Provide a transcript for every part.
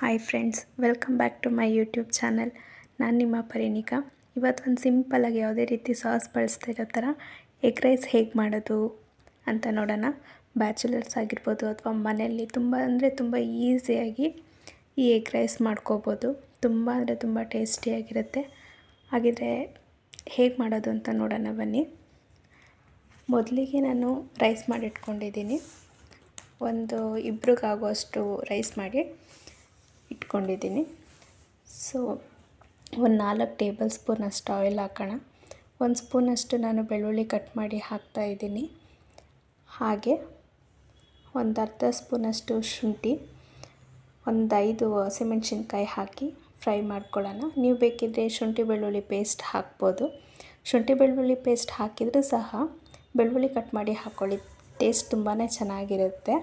Hi friends welcome back to my YouTube channel ನಾನು ನಿಮ್ಮ ಪರಿಣಿಕಾ. ಇವತ್ತು ಒಂದು ಸಿಂಪಲಾಗಿ ಯಾವುದೇ ರೀತಿ ಸಾಸ್ ಬಳಸ್ತಾ ಇರೋ ಥರ ಎಗ್ ರೈಸ್ ಹೇಗೆ ಮಾಡೋದು ಅಂತ ನೋಡೋಣ. ಬ್ಯಾಚುಲರ್ಸ್ ಆಗಿರ್ಬೋದು ಅಥವಾ ಮನೆಯಲ್ಲಿ ತುಂಬ ಅಂದರೆ ತುಂಬ ಈಸಿಯಾಗಿ ಈ ಎಗ್ ರೈಸ್ ಮಾಡ್ಕೋಬೋದು. ತುಂಬ ಅಂದರೆ ತುಂಬ ಟೇಸ್ಟಿಯಾಗಿರುತ್ತೆ ಹಾಗಿದ್ರೆ ಹೇಗೆ ಮಾಡೋದು ಅಂತ ನೋಡೋಣ ಬನ್ನಿ. ಮೊದಲಿಗೆ ನಾನು ರೈಸ್ ಮಾಡಿಟ್ಕೊಂಡಿದ್ದೀನಿ. ಒಂದು ಇಬ್ರಿಗಾಗುವಷ್ಟು ರೈಸ್ ಮಾಡಿ. ಇಟ್ಕೊಂಡಿದ್ದೀನಿ. ಸೊ ಒಂದು ನಾಲ್ಕು ಟೇಬಲ್ ಸ್ಪೂನಷ್ಟು ಆಯಿಲ್ ಹಾಕೋಣ. ಒಂದು ಸ್ಪೂನಷ್ಟು ನಾನು ಬೆಳ್ಳುಳ್ಳಿ ಕಟ್ ಮಾಡಿ ಹಾಕ್ತಾಯಿದ್ದೀನಿ ಹಾಗೆ ಒಂದು ಅರ್ಧ ಸ್ಪೂನಷ್ಟು ಶುಂಠಿ, ಒಂದು ಐದು ಹಸಿಮೆಣ್ಸಿನ್ಕಾಯಿ ಹಾಕಿ ಫ್ರೈ ಮಾಡ್ಕೊಳ್ಳೋಣ. ನೀವು ಬೇಕಿದ್ದರೆ ಶುಂಠಿ ಬೆಳ್ಳುಳ್ಳಿ ಪೇಸ್ಟ್ ಹಾಕ್ಬೋದು. ಶುಂಠಿ ಬೆಳ್ಳುಳ್ಳಿ ಪೇಸ್ಟ್ ಹಾಕಿದರೂ ಸಹ ಬೆಳ್ಳುಳ್ಳಿ ಕಟ್ ಮಾಡಿ ಹಾಕ್ಕೊಳ್ಳಿ ಟೇಸ್ಟ್ ತುಂಬಾ ಚೆನ್ನಾಗಿರುತ್ತೆ.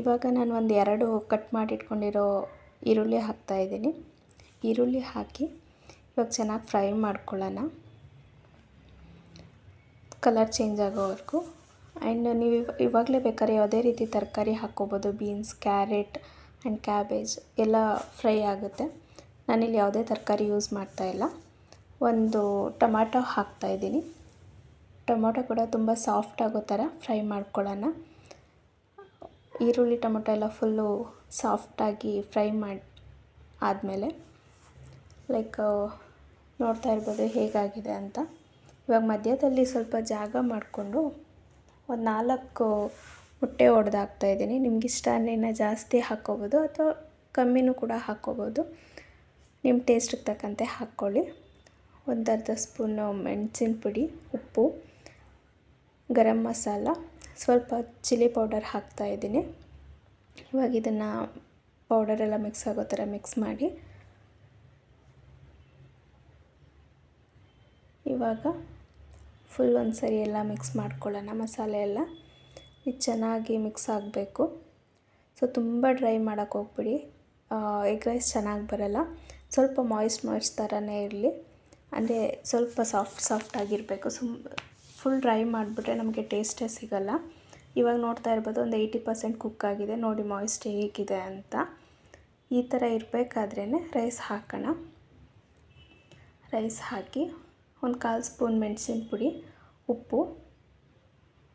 ಇವಾಗ ನಾನು ಒಂದು ಎರಡು ಕಟ್ ಮಾಡಿ ಇಟ್ಕೊಂಡಿರೋ ಈರುಳ್ಳಿ ಹಾಕ್ತಾಯಿದ್ದೀನಿ ಈರುಳ್ಳಿ ಹಾಕಿ ಇವಾಗ ಚೆನ್ನಾಗಿ ಫ್ರೈ ಮಾಡ್ಕೊಳ್ಳೋಣ. ಕಲರ್ ಚೇಂಜ್ ಆಗೋವರೆಗೂ. ಆ್ಯಂಡ್ ನೀವು ಇವಾಗಲೇ ಬೇಕಾದ್ರೆ ಯಾವುದೇ ರೀತಿ ತರಕಾರಿ ಹಾಕ್ಕೋಬೋದು. ಬೀನ್ಸ್ ಕ್ಯಾರೆಟ್ ಆ್ಯಂಡ್ ಕ್ಯಾಬೇಜ್ ಎಲ್ಲ ಫ್ರೈ ಆಗುತ್ತೆ. ನಾನಿಲ್ಲಿ ಯಾವುದೇ ತರಕಾರಿ ಯೂಸ್ ಮಾಡ್ತಾಯಿಲ್ಲ ಒಂದು ಟೊಮಾಟೊ ಹಾಕ್ತಾಯಿದ್ದೀನಿ ಟೊಮೊಟೊ ಕೂಡ ತುಂಬ ಸಾಫ್ಟ್ ಆಗೋ ಥರ ಫ್ರೈ ಮಾಡ್ಕೊಳ್ಳೋಣ. ಈರುಳ್ಳಿ, ಟೊಮೊಟೊ ಎಲ್ಲ ಫುಲ್ಲು ಸಾಫ್ಟಾಗಿ ಫ್ರೈ ಮಾಡಿ, ಆದಮೇಲೆ, ಲೈಕ್, ನೋಡ್ತಾ ಇರ್ಬೋದು ಹೇಗಾಗಿದೆ ಅಂತ. ಇವಾಗ ಮಧ್ಯದಲ್ಲಿ ಸ್ವಲ್ಪ ಜಾಗ ಮಾಡಿಕೊಂಡು ಒಂದು ನಾಲ್ಕು ಮೊಟ್ಟೆ ಒಡೆದು ಇದ್ದೀನಿ. ನಿಮ್ಗೆ ಇಷ್ಟ ಅನ್ನ ಜಾಸ್ತಿ ಹಾಕ್ಕೋಬೋದು ಅಥವಾ ಕಮ್ಮಿನೂ ಕೂಡ ಹಾಕ್ಕೋಬೋದು ನಿಮ್ಮ ಟೇಸ್ಟಿಗೆ ತಕ್ಕಂತೆ ಹಾಕ್ಕೊಳ್ಳಿ. ಒಂದು ಅರ್ಧ ಸ್ಪೂನು ಮೆಣಸಿನ ಪುಡಿ ಉಪ್ಪು, ಗರಂ ಮಸಾಲ ಸ್ವಲ್ಪ ಚಿಲ್ಲಿ ಪೌಡರ್ ಹಾಕ್ತಾಯಿದ್ದೀನಿ ಇವಾಗ ಇದನ್ನು ಪೌಡರೆಲ್ಲ ಮಿಕ್ಸ್ ಆಗೋ ಥರ ಮಿಕ್ಸ್ ಮಾಡಿ. ಇವಾಗ ಫುಲ್ ಒಂದು ಸರಿ ಎಲ್ಲ ಮಿಕ್ಸ್ ಮಾಡ್ಕೊಳ್ಳೋಣ ಮಸಾಲೆ ಎಲ್ಲ. ಇದು ಚೆನ್ನಾಗಿ ಮಿಕ್ಸ್ ಆಗಬೇಕು. ಸೊ, ತುಂಬ ಡ್ರೈ ಮಾಡೋಕ್ಕೆ ಹೋಗ್ಬಿಡಿ. ಎಗ್ ರೈಸ್ ಚೆನ್ನಾಗಿ ಬರೋಲ್ಲ. ಸ್ವಲ್ಪ ಮಾಯ್ಸ್ಟ್ ಮಾಯ್ಸ್ಟ್ ಥರನೇ ಇರಲಿ. ಅಂದರೆ ಸ್ವಲ್ಪ ಸಾಫ್ಟ್ ಸಾಫ್ಟ್ ಆಗಿರಬೇಕು. ಸುಮ್ ಫುಲ್ ಡ್ರೈ ಮಾಡಿಬಿಟ್ರೆ ನಮಗೆ ಟೇಸ್ಟೇ ಸಿಗಲ್ಲ. ಇವಾಗ ನೋಡ್ತಾ ಇರ್ಬೋದು ಒಂದು ಏಯ್ಟಿ ಪರ್ಸೆಂಟ್ ಕುಕ್ ಆಗಿದೆ. ನೋಡಿ ಮಾಯಿಸ್ಟ್ ಹೇಗಿದೆ ಅಂತ. ಈ ಥರ ಇರಬೇಕಾದ್ರೇ ರೈಸ್ ಹಾಕೋಣ. ರೈಸ್ ಹಾಕಿ ಒಂದು ಕಾಲು ಸ್ಪೂನ್ ಮೆಣಸಿನ ಪುಡಿ, ಉಪ್ಪು,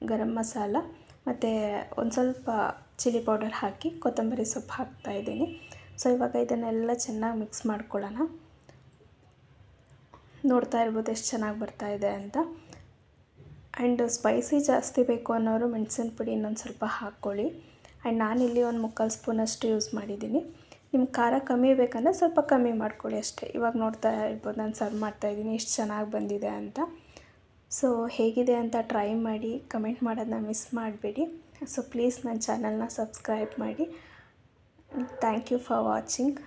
ಗರಂ ಮಸಾಲ ಮತ್ತು ಒಂದು ಸ್ವಲ್ಪ ಚಿಲ್ಲಿ ಪೌಡರ್ ಹಾಕಿ ಕೊತ್ತಂಬರಿ ಸೊಪ್ಪು ಹಾಕ್ತಾಯಿದ್ದೀನಿ ಸೊ ಇವಾಗ ಇದನ್ನೆಲ್ಲ ಚೆನ್ನಾಗಿ ಮಿಕ್ಸ್ ಮಾಡ್ಕೊಳ್ಳೋಣ. ನೋಡ್ತಾ ಇರ್ಬೋದು ಎಷ್ಟು ಚೆನ್ನಾಗಿ ಬರ್ತಾಯಿದೆ ಅಂತ. ಆ್ಯಂಡ್ ಸ್ಪೈಸಿ ಜಾಸ್ತಿ ಬೇಕು ಅನ್ನೋರು ಮೆಣಸಿನ ಪುಡಿ ಇನ್ನೊಂದು ಸ್ವಲ್ಪ ಹಾಕ್ಕೊಳ್ಳಿ. ಆ್ಯಂಡ್ ನಾನಿಲ್ಲಿ ಒಂದು ಮುಕ್ಕಾಲು ಸ್ಪೂನಷ್ಟು ಯೂಸ್ ಮಾಡಿದ್ದೀನಿ. ನಿಮ್ಮ ಖಾರ ಕಮ್ಮಿ ಬೇಕಂದರೆ ಸ್ವಲ್ಪ ಕಮ್ಮಿ ಮಾಡ್ಕೊಳ್ಳಿ ಅಷ್ಟೇ. ಇವಾಗ ನೋಡ್ತಾ ಇರ್ಬೋದು ನಾನು ಸರ್ವ್ ಮಾಡ್ತಾಯಿದ್ದೀನಿ ಎಷ್ಟು ಚೆನ್ನಾಗಿ ಬಂದಿದೆ ಅಂತ. ಸೊ ಹೇಗಿದೆ ಅಂತ ಟ್ರೈ ಮಾಡಿ, ಕಮೆಂಟ್ ಮಾಡೋದನ್ನ ಮಿಸ್ ಮಾಡಬೇಡಿ. ಸೊ ಪ್ಲೀಸ್ ನನ್ನ ಚಾನಲ್ನ ಸಬ್ಸ್ಕ್ರೈಬ್ ಮಾಡಿ. Thank you for watching.